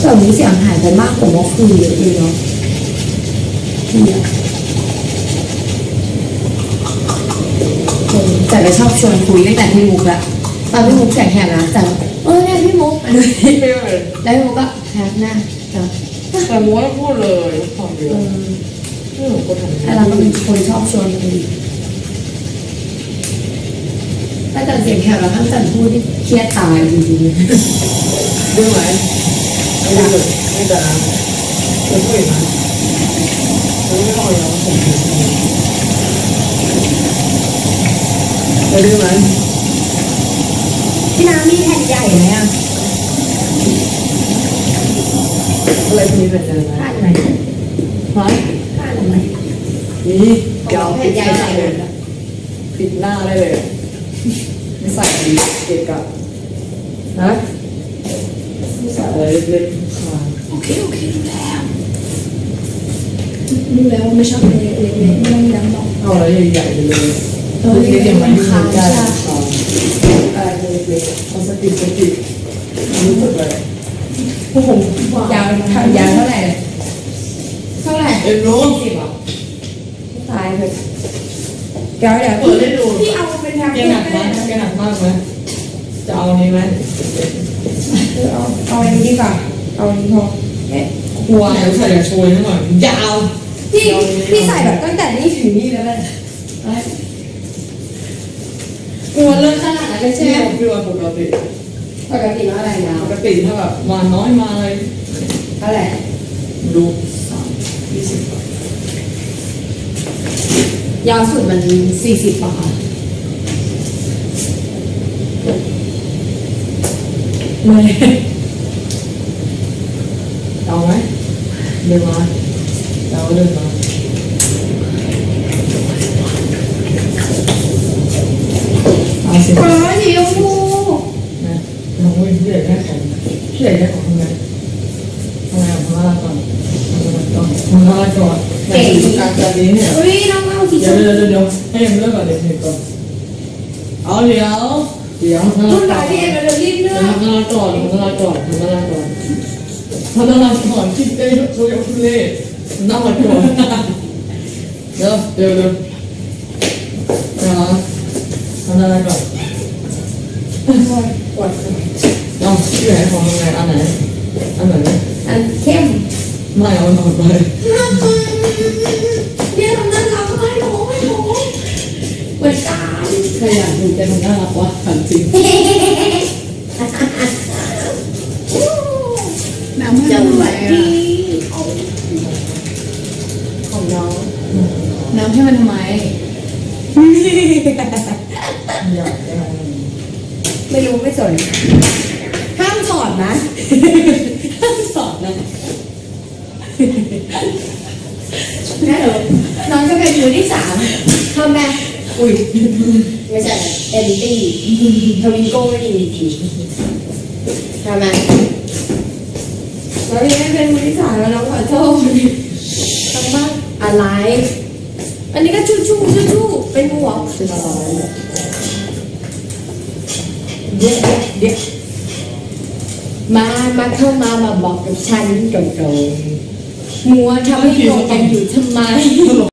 แต่วันนี้เสียงหายไปมากกว่าเมื่อคืนเยอะเลยเนาะแต่ก็ชอบชวนคุยตั้งแต่พี่มุกละตอนพี่มุกเสียงแหบนะแต่เออเนี่ยพี่มุกมาดูดิไม่เลยแล้วพี่มุกก็แฮปหน้าแต่มัวไม่พูดเลยความเดียวแต่เราก็เป็นคนชอบชวนคุยแต่แต่เสียงแหบแล้วทั้งแต่พูดที่เครียดตายจริงๆดื้อไหม ไม่ดื้อไม่แต่นะจะพูดอีกนะจะไม่ต้องเลยนะผมจะดื้อไมพี่น้ำมีแผ่นใหญ่ไหมอะอะไรพวกนี้เป็นยังไงผ่านไหนฮะผ่านไหนนี่เดี๋ยวแผ่ปินดใหญ่น้าใส่เลยยปิดหน้าได้เลย ไม่ใส่ดีเกะกะฮะ อะไรเล็กๆค่ะโอเคโอเครู้แล้วรู้แล้วว่าไม่ชอบเล็กๆเล็กๆไม่ต้องย้ำบอกเอาอะไรใหญ่ๆไปเลยเออเล็กๆยังไม่ได้ค่ะได้ใช่ค่ะอะไรเล็กๆเอาสติสติรู้สึกเลยพวกผมยาวยาวเท่าไหร่เท่าไหร่เอ็นรู้สิบอะตายเลยเดี๋ยวเดี๋ยวเปิดให้ดูพี่เอาเป็นแพ็คแกหนักไหมแกหนักมากไหมจะเอาอันนี้ไหม เอาเอาอันนี้ดีกว่าเอาอันนี้พอเอ๊ะกลัวเดี๋ยวใส่กระโชยให้หน่อยยาวพี่พี่ใส่แบบตั้งแต่นี่ถึงนี่แล้วเลยกลัวเลิกขนาดนั้นเลยใช่ที่ไหมพี่ว่าปกติปกติว่าอะไรยาวปกติถ้าแบบมาน้อยมาอะไรเท่าไหร่ดูสามยี่สิบยาวสุดมันสี่สิบป่ะ คะไม่เอาไหมเดินมาเราเดินมาเอาสิอ๋อสีชมพูนะน้องวิ่งพี่ใหญ่แค่ของพี่ใหญ่แค่ของทำไงทำไงของเราก่อนทำเราก่อนทำเราก่อนแต่ต้องการแบบนี้เนี่ยอุ้ยน้องเอาสีชเดี๋ยวมพูเดี๋ยวเดี๋ยวให้ยังเลิกก่อนเดี๋ยวเดี๋ยวก่อนเอาเดี๋ยวเดี๋ยวทำรุ่นเราไหนก่อนพี่เอ็มเรารีบเลือกทำเราก่อนทำเราก่อนทำเราก่อนทำเราก่อนคิดได้ทุกอย่างทุเรศนั่งมาก่อนเดี๋ยวเดี๋ยวเดี๋ยวเดี๋ยวทำเราก่อนกดเอาที่ไหนของทำไงอันไหนอันไหนอันเข้มไม่เอาหน่อยไป ใครอยากดูแกทำน่ารักวะถามจริงน้ำจะไหวดีของน้องน้ำให้มันทำไมอยากได้ไม่รู้ไม่สนห้ามถอดนะห้ามถอดนะแม่เออน้องจะเป็นมือที่สามทำไม อุ้ยไม่ใช่เอ็นตี้ทวิงโก้ไม่มีจริงทำไมแล้วยังไม่เป็นมือที่สามแล้วน้องขอโทษทำบ้างอะไร อันนี้ก็ชู้ชู้ชู้ชู้เป็นหัวเป็นอะไรเดี๋ยวเดี๋ยวมามาเข้ามามาบอกกับฉันตรงๆมัวทำให้งงกันอยู่ทำไม